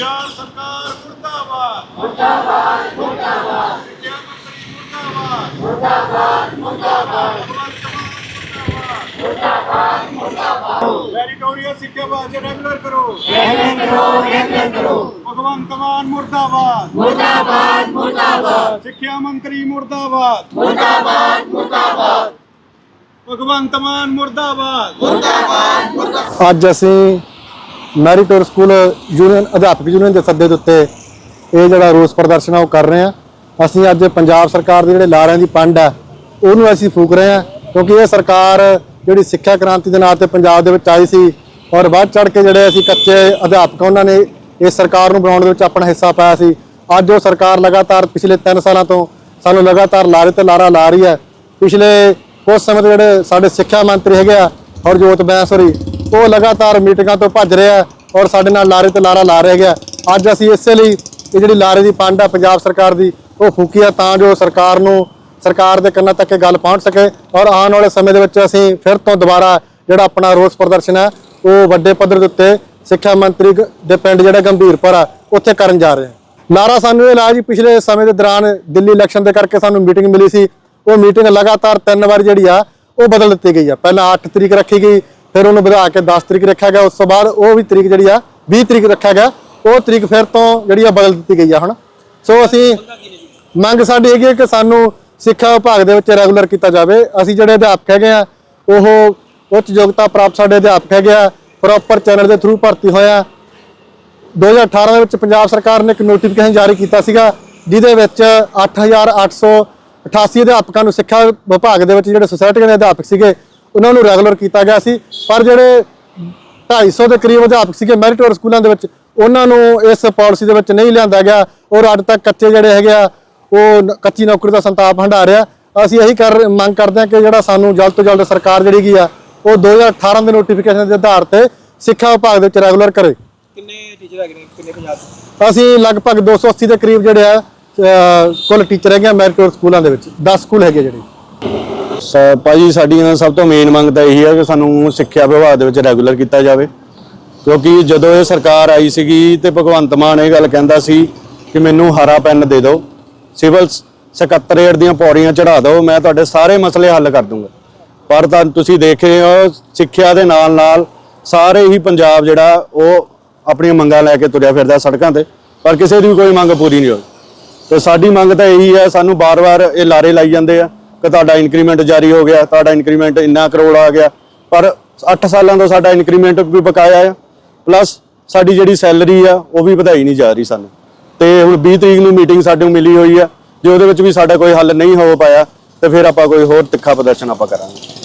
ਪੰਜਾਬ ਸਰਕਾਰ ਮੁਰਦਾਬਾਦ ਮੁਰਦਾਬਾਦ ਮੁਰਦਾਬਾਦ ਸਿੱਖਿਆ ਮੰਤਰੀ ਮੁਰਦਾਬਾਦ ਮੁਰਦਾਬਾਦ ਮੁਰਦਾਬਾਦ ਮੁਰਦਾਬਾਦ ਮੁਰਦਾਬਾਦ ਮੈਰੀਟੋਰੀਅਸ ਸਿੱਖਿਆ ਵਾਸਤੇ ਰੈਗੂਲਰ ਕਰੋ ਰੈਗੂਲਰ ਕਰੋ ਰੈਗੂਲਰ ਕਰੋ ਭਗਵੰਤ ਮਾਨ ਮੁਰਦਾਬਾਦ ਮੁਰਦਾਬਾਦ ਮੁਰਦਾਬਾਦ ਸਿੱਖਿਆ ਮੰਤਰੀ ਮੁਰਦਾਬਾਦ ਮੁਰਦਾਬਾਦ ਮੁਰਦਾਬਾਦ ਭਗਵੰਤ ਮਾਨ ਮੁਰਦਾਬਾਦ ਅੱਜ ਅਸੀਂ ਮੈਰੀਟੋਰ ਸਕੂਲ ਯੂਨੀਅਨ, ਅਧਿਆਪਕ ਯੂਨੀਅਨ ਦੇ ਸੱਦੇ ਦੇ ਉੱਤੇ ਇਹ ਜਿਹੜਾ ਰੋਸ ਪ੍ਰਦਰਸ਼ਨ ਆ ਉਹ ਕਰ ਰਹੇ ਆ। ਅਸੀਂ ਅੱਜ ਪੰਜਾਬ ਸਰਕਾਰ ਦੇ ਜਿਹੜੇ ਲਾਰਿਆਂ ਦੀ ਪੰਡ ਆ, ਉਹਨੂੰ ਅਸੀਂ ਫੂਕ ਰਹੇ ਆ ਕਿਉਂਕਿ ਇਹ ਸਰਕਾਰ ਜਿਹੜੀ ਸਿੱਖਿਆ ਕ੍ਰਾਂਤੀ ਦੇ ਨਾਂ ਤੇ ਪੰਜਾਬ ਦੇ ਵਿੱਚ ਆਈ ਸੀ ਔਰ ਵੱਧ ਚੜ ਕੇ ਜਿਹੜੇ ਅਸੀਂ ਕੱਚੇ ਅਧਿਆਪਕ ਉਹਨਾਂ ਨੇ ਇਸ ਸਰਕਾਰ ਨੂੰ ਬਣਾਉਣ ਦੇ ਵਿੱਚ ਆਪਣਾ ਹਿੱਸਾ ਪਾਇਆ ਸੀ। ਅੱਜ ਉਹ ਸਰਕਾਰ ਲਗਾਤਾਰ ਪਿਛਲੇ 3 ਸਾਲਾਂ ਤੋਂ ਸਾਨੂੰ ਲਗਾਤਾਰ ਲਾਰੇ ਤੇ ਲਾਰਾ ਲਾ ਰਹੀ ਹੈ। ਪਿਛਲੇ ਕੁਝ ਸਮੇਂ ਤੋਂ ਜਿਹੜੇ ਸਾਡੇ ਸਿੱਖਿਆ ਮੰਤਰੀ ਹੈਗੇ ਆ, ਹਰਜੋਤ ਬੈਂਸ ਹੋਰੀ ਉਹ ਲਗਾਤਾਰ ਮੀਟਿੰਗਾਂ ਤੋਂ ਭੱਜ ਰਿਹਾ ਔਰ ਸਾਡੇ ਨਾਲ ਲਾਰੇ ਤੇ ਲਾਰਾ ਲਾ ਰਹੇ ਗਿਆ। ਅੱਜ ਅਸੀਂ ਇਸੇ ਲਈ ਇਹ ਜਿਹੜੀ ਲਾਰੇ ਦੀ ਪੰਡ ਆ ਪੰਜਾਬ ਸਰਕਾਰ ਦੀ, ਉਹ ਫੂਕੀ ਆ ਤਾਂ ਜੋ ਸਰਕਾਰ ਨੂੰ, ਸਰਕਾਰ ਦੇ ਕੰਨਾਂ ਤੱਕ ਇਹ ਗੱਲ ਪਹੁੰਚ ਸਕੇ ਔਰ ਆਉਣ ਵਾਲੇ ਸਮੇਂ ਦੇ ਵਿੱਚ ਅਸੀਂ ਫਿਰ ਤੋਂ ਦੁਬਾਰਾ ਜਿਹੜਾ ਆਪਣਾ ਰੋਸ ਪ੍ਰਦਰਸ਼ਨ ਹੈ, ਉਹ ਵੱਡੇ ਪੱਧਰ ਦੇ ਉੱਤੇ ਸਿੱਖਿਆ ਮੰਤਰੀ ਗ- ਦੇ ਪਿੰਡ ਜਿਹੜਾ ਗੰਭੀਰਪੁਰ ਆ ਉੱਥੇ ਕਰਨ ਜਾ ਰਹੇ ਹਾਂ। ਲਾਰਾ ਸਾਨੂੰ ਇਹ ਲਾ ਜੀ, ਪਿਛਲੇ ਸਮੇਂ ਦੇ ਦੌਰਾਨ ਦਿੱਲੀ ਇਲੈਕਸ਼ਨ ਦੇ ਕਰਕੇ ਸਾਨੂੰ ਮੀਟਿੰਗ ਮਿਲੀ ਸੀ। ਉਹ ਮੀਟਿੰਗ ਲਗਾਤਾਰ ਤਿੰਨ ਵਾਰ ਜਿਹੜੀ ਆ, ਉਹ ਬਦਲ ਦਿੱਤੀ ਗਈ ਆ। ਪਹਿਲਾਂ 8 ਤਰੀਕ ਰੱਖੀ ਗਈ ਫਿਰ ਉਹਨੂੰ ਵਧਾ ਕੇ 10 ਤਰੀਕ ਰੱਖਿਆ ਗਿਆ, ਉਸ ਤੋਂ ਬਾਅਦ ਉਹ ਵੀ ਤਰੀਕ ਜਿਹੜੀ ਆ 20 ਤਰੀਕ ਰੱਖਿਆ ਗਿਆ। ਉਹ ਤਰੀਕ ਫਿਰ ਤੋਂ ਜਿਹੜੀ ਆ ਬਦਲ ਦਿੱਤੀ ਗਈ ਆ ਹੁਣ। ਸੋ ਅਸੀਂ ਮੰਗ ਸਾਡੀ ਹੈਗੀ ਹੈ ਕਿ ਸਾਨੂੰ ਸਿੱਖਿਆ ਵਿਭਾਗ ਦੇ ਵਿੱਚ ਰੈਗੂਲਰ ਕੀਤਾ ਜਾਵੇ। ਅਸੀਂ ਜਿਹੜੇ ਅਧਿਆਪਕ ਹੈਗੇ ਆ, ਉਹ ਉੱਚ ਯੋਗਤਾ ਪ੍ਰਾਪਤ ਸਾਡੇ ਅਧਿਆਪਕ ਹੈਗੇ ਆ ਪ੍ਰੋਪਰ ਚੈਨਲ ਦੇ ਥਰੂ ਭਰਤੀ ਹੋਇਆ 2018 ਦੇ ਵਿੱਚ ਪੰਜਾਬ ਸਰਕਾਰ ਨੇ ਇੱਕ ਨੋਟੀਫਿਕੇਸ਼ਨ ਜਾਰੀ ਕੀਤਾ ਸੀਗਾ, ਜਿਹਦੇ ਵਿੱਚ 8888 ਅਧਿਆਪਕਾਂ ਨੂੰ ਸਿੱਖਿਆ ਵਿਭਾਗ ਦੇ ਵਿੱਚ ਜਿਹੜੇ ਸੁਸਾਇਟੀ ਦੇ ਅਧਿਆਪਕ ਸੀਗੇ ਉਹਨਾਂ ਨੂੰ ਰੈਗੂਲਰ ਕੀਤਾ ਗਿਆ ਸੀ। ਪਰ ਜਿਹੜੇ 250 ਦੇ ਕਰੀਬ ਅਧਿਆਪਕ ਸੀਗੇ ਮੈਰਿਟੋਰ ਸਕੂਲਾਂ ਦੇ ਵਿੱਚ ਉਹਨਾਂ ਨੂੰ ਇਸ ਪਾਲਿਸੀ ਦੇ ਵਿੱਚ ਨਹੀਂ ਲਿਆਂਦਾ ਗਿਆ। ਔਰ ਅੱਜ ਤੱਕ ਕੱਚੇ ਜਿਹੜੇ ਹੈਗੇ ਆ ਉਹ ਕੱਚੀ ਨੌਕਰੀ ਦਾ ਸੰਤਾਪ ਹੰਢਾ ਰਿਹਾ ਅਸੀਂ ਇਹੀ ਕਰ ਮੰਗ ਕਰਦੇ ਹਾਂ ਕਿ ਜਿਹੜਾ ਸਾਨੂੰ ਜਲਦ ਤੋਂ ਜਲਦ ਸਰਕਾਰ ਜਿਹੜੀ ਗਈ ਆ ਉਹ 2018 ਦੇ ਨੋਟੀਫਿਕੇਸ਼ਨ ਦੇ ਆਧਾਰ ਤੇ ਸਿੱਖਿਆ ਵਿਭਾਗ ਦੇ ਵਿੱਚ ਰੈਗੂਲਰ ਕਰੇ। ਕਿੰਨੇ ਟੀਚਰ ਹੈਗੇ ਨੇ? ਕਿੰਨੇ ਪੰਜਾਬ ਅਸੀਂ ਲਗਭਗ 280 ਦੇ ਕਰੀਬ ਜਿਹੜੇ ਆ ਕੁੱਲ ਟੀਚਰ ਹੈਗੇ ਆ ਮੈਰਿਟੋਰ ਸਕੂਲਾਂ ਦੇ ਵਿੱਚ। 10 ਸਕੂਲ ਹੈਗੇ ਜਿਹੜੇ। ਸ- ਭਾਜੀ, ਸਾਡੀ ਇਹਨਾਂ ਸਭ ਤੋਂ ਮੇਨ ਮੰਗ ਤਾਂ ਇਹੀ ਹੈ ਕਿ ਸਾਨੂੰ ਸਿੱਖਿਆ ਵਿਭਾਗ ਦੇ ਵਿੱਚ ਰੈਗੂਲਰ ਕੀਤਾ ਜਾਵੇ। ਕਿਉਂਕਿ ਜਦੋਂ ਇਹ ਸਰਕਾਰ ਆਈ ਸੀਗੀ ਤੇ ਭਗਵੰਤ ਮਾਨ ਇਹ ਗੱਲ ਕਹਿੰਦਾ ਸੀ ਕਿ ਮੈਨੂੰ ਹਰਾ ਪੈਨ ਦੇ ਦਿਓ, ਸਿਵਲ ਸਕੱਤਰੇਟ ਦੀਆਂ ਪੌੜੀਆਂ ਚੜਾ ਦਿਓ, ਮੈਂ ਤੁਹਾਡੇ ਸਾਰੇ ਮਸਲੇ ਹੱਲ ਕਰ ਦੂੰਗਾ। ਪਰ ਤਾਂ ਤੁਸੀਂ ਦੇਖ ਰਹੇ ਹੋ, ਸਿੱਖਿਆ ਦੇ ਨਾਲ ਨਾਲ ਸਾਰੇ ਹੀ ਪੰਜਾਬ ਜਿਹੜਾ, ਉਹ ਆਪਣੀਆਂ ਮੰਗਾਂ ਲੈ ਕੇ ਤੁਰਿਆ ਫਿਰਦਾ ਸੜਕਾਂ ਤੇ, ਪਰ ਕਿਸੇ ਦੀ ਵੀ ਕੋਈ ਮੰਗ ਪੂਰੀ ਨਹੀਂ ਹੋਈ। ਤੇ ਸਾਡੀ ਮੰਗ ਤਾਂ ਇਹੀ ਹੈ, ਸਾਨੂੰ ਬਾਰ-ਬਾਰ ਇਹ ਲਾਰੇ ਲਾਈ ਜਾਂਦੇ ਆ। ਕਿ ਤੁਹਾਡਾ ਇਨਕਰੀਮੈਂਟ ਜਾਰੀ ਹੋ ਗਿਆ, ਤੁਹਾਡਾ ਇਨਕਰੀਮੈਂਟ ਇੰਨਾ ਕਰੋੜ ਆ ਗਿਆ। ਪਰ 8 ਸਾਲਾਂ ਤੋਂ ਸਾਡਾ ਇਨਕਰੀਮੈਂਟ ਵੀ ਬਕਾਇਆ ਆ। ਪਲੱਸ ਸਾਡੀ ਜਿਹੜੀ ਸੈਲਰੀ ਆ, ਉਹ ਵੀ ਵਧਾਈ ਨਹੀਂ ਜਾ ਰਹੀ ਸਾਨੂੰ। ਤੇ ਹੁਣ 20 ਤਰੀਕ ਨੂੰ ਮੀਟਿੰਗ ਸਾਡੇ ਨੂੰ ਮਿਲੀ ਹੋਈ ਆ। ਜੇ ਉਹਦੇ ਵਿੱਚ ਵੀ ਸਾਡਾ ਕੋਈ ਹੱਲ ਨਹੀਂ ਹੋ ਪਾਇਆ, ਤੇ ਫਿਰ ਆਪਾਂ ਕੋਈ ਹੋਰ ਤਿੱਖਾ ਪ੍ਰਦਰਸ਼ਨ ਆਪਾਂ ਕਰਾਂਗੇ।